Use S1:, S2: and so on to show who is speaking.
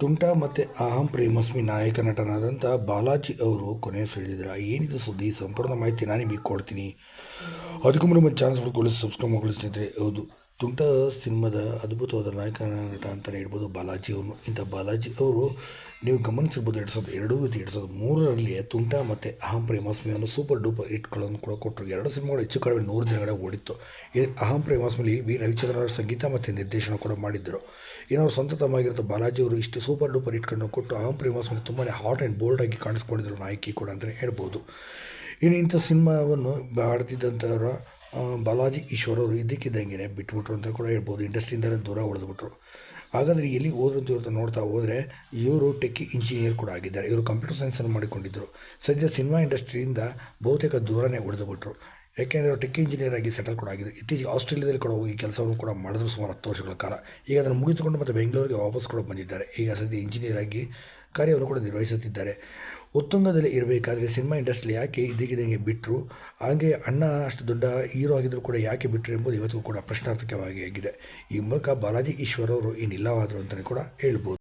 S1: ತುಂಟ ಮತ್ತು ಅಹಂ ಪ್ರೇಮಸ್ಮಿ ನಾಯಕ ನಟನಾದಂಥ ಬಾಲಾಜಿ ಅವರು ಕೊನೆ ಸೆಳೆದಿದ್ದಾರೆ ಏನಿದು ಸುದ್ದಿ? ಸಂಪೂರ್ಣ ಮಾಹಿತಿ ನಾನು ನಿಮಗೆ ಕೊಡ್ತೀನಿ. ಅದಕ್ಕೂ ಮುನ್ನ ನಮ್ಮ ಚಾನಲ್ ಹುಡುಕೊಳ್ಳಿ ಸಬ್ಸ್ಕ್ರೈಬ್ ಮಾಡ್ಕೊಳ್ಳಿ ಸ್ನೇಹಿತರೆ. ಹೌದು ತುಂಟ ಸಿನಿಮಾದ ಅದ್ಭುತವಾದ ನಾಯಕ, ನಟ ಅಂತಲೇ ಹೇಳ್ಬೋದು ಬಾಲಾಜಿ ಅವರು. ಇಂಥ ಬಾಲಾಜಿ ಅವರು ನೀವು ಗಮನಿಸಿರ್ಬೋದು ಎರಡು ಸಾವಿರದ ಎರಡು ಮತ್ತು ಎರಡು ಸಾವಿರದ ಮೂರರಲ್ಲಿ ತುಂಟ ಮತ್ತು ಅಹಂ ಪ್ರೇಮಾಸ್ಮಿ ಅನ್ನೋ ಸೂಪರ್ ಡೂಪರ್ ಹಿಟ್ಗಳನ್ನು ಕೂಡ ಕೊಟ್ಟರು. ಎರಡು ಸಿನಿಮಾಗಳು ಹೆಚ್ಚು ಕಡಿಮೆ ನೂರು ದಿನಗಳ ಓಡಿತ್ತು. ಈ ಅಹಂ ಪ್ರೇಮಾಸ್ಮಿಲಿ ವಿ ರವಿಚಂದ್ರನ್ ಅವರ ಸಂಗೀತ ಮತ್ತು ನಿರ್ದೇಶನ ಕೂಡ ಮಾಡಿದ್ದರು. ಇನ್ನು ಸ್ವಂತ ತಮ್ಮಾಗಿರುತ್ತೆ ಬಾಲಾಜಿ ಅವರು ಇಷ್ಟು ಸೂಪರ್ ಡೂಪರ್ ಹಿಟ್ಗಳನ್ನು ಕೊಟ್ಟು ಅಹಂ ಪ್ರೇಮಾಸ್ಮಿ ತುಂಬಾ ಹಾಟ್ ಆ್ಯಂಡ್ ಬೋಲ್ಡ್ ಆಗಿ ಕಾಣಿಸ್ಕೊಂಡಿದ್ರು ನಾಯಕಿ ಕೂಡ ಅಂತಲೇ ಹೇಳ್ಬೋದು. ಇನ್ನು ಇಂಥ ಸಿನಿಮಾವನ್ನು ಆಡ್ತಿದ್ದಂಥವರ ಬಾಲಾಜಿ ಈಶ್ವರ್ ಅವರು ಇದ್ದಕ್ಕಿದ್ದಂಗೆ ಬಿಟ್ಬಿಟ್ರು ಅಂತ ಕೂಡ ಹೇಳ್ಬೋದು. ಇಂಡಸ್ಟ್ರಿಯಿಂದ ದೂರ ಉಳಿದ್ಬಿಟ್ರು. ಹಾಗಾದರೆ ಎಲ್ಲಿ ಹೋದ್ರು ಅಂತ ನೋಡ್ತಾ ಹೋದರೆ, ಇವರು ಟೆಕ್ಕಿ ಇಂಜಿನಿಯರ್ ಕೂಡ ಆಗಿದ್ದಾರೆ. ಇವರು ಕಂಪ್ಯೂಟರ್ ಸೈನ್ಸನ್ನು ಮಾಡಿಕೊಂಡಿದ್ದರು ಸದ್ಯ ಸಿನಿಮಾ ಇಂಡಸ್ಟ್ರಿಯಿಂದ ಬಹುತೇಕ ದೂರನೇ ಉಳಿದುಬಿಟ್ರು. ಯಾಕೆಂದರೆ ಅವರು ಟೆಕ್ ಇಂಜಿನಿಯರ್ ಆಗಿ ಸೆಟಲ್ ಕೂಡ ಆಗಿದ್ರು. ಇತ್ತೀಚೆಗೆ ಆಸ್ಟ್ರೇಲಿಯಾದಲ್ಲಿ ಕೂಡ ಹೋಗಿ ಕೆಲಸವನ್ನು ಕೂಡ ಮಾಡಿದ್ರು ಸುಮಾರು ಹತ್ತು ವರ್ಷಗಳ ಕಾಲ. ಈಗ ಅದನ್ನು ಮುಗಿಸಿಕೊಂಡು ಮತ್ತೆ ಬೆಂಗಳೂರಿಗೆ ವಾಪಸ್ ಕೂಡ ಬಂದಿದ್ದಾರೆ. ಈಗ ಸದ್ಯ ಇಂಜಿನಿಯರ್ ಆಗಿ ಕಾರ್ಯವನ್ನು ಕೂಡ ನಿರ್ವಹಿಸುತ್ತಿದ್ದಾರೆ. ಉತ್ತುಂಗದಲ್ಲಿ ಇರಬೇಕಾದ್ರೆ ಸಿನಿಮಾ ಇಂಡಸ್ಟ್ರಿ ಯಾಕೆ ಇದ್ದಕ್ಕಿದ್ದಂಗೆ ಬಿಟ್ಟರು ಹಾಗೆ ಅಣ್ಣ ಅಷ್ಟು ದೊಡ್ಡ ಹೀರೋ ಆಗಿದ್ದರೂ ಕೂಡ ಯಾಕೆ ಬಿಟ್ಟರು ಎಂಬುದು ಇವತ್ತಿಗೂ ಕೂಡ ಪ್ರಶ್ನಾರ್ಥಕವಾಗಿ ಆಗಿದೆ. ಈ ಮೂಲಕ ಬಾಲಾಜಿ ಈಶ್ವರವರು ಅವರು ಇನ್ನಿಲ್ಲವಾದರು ಅಂತಲೇ ಕೂಡ ಹೇಳ್ಬೋದು.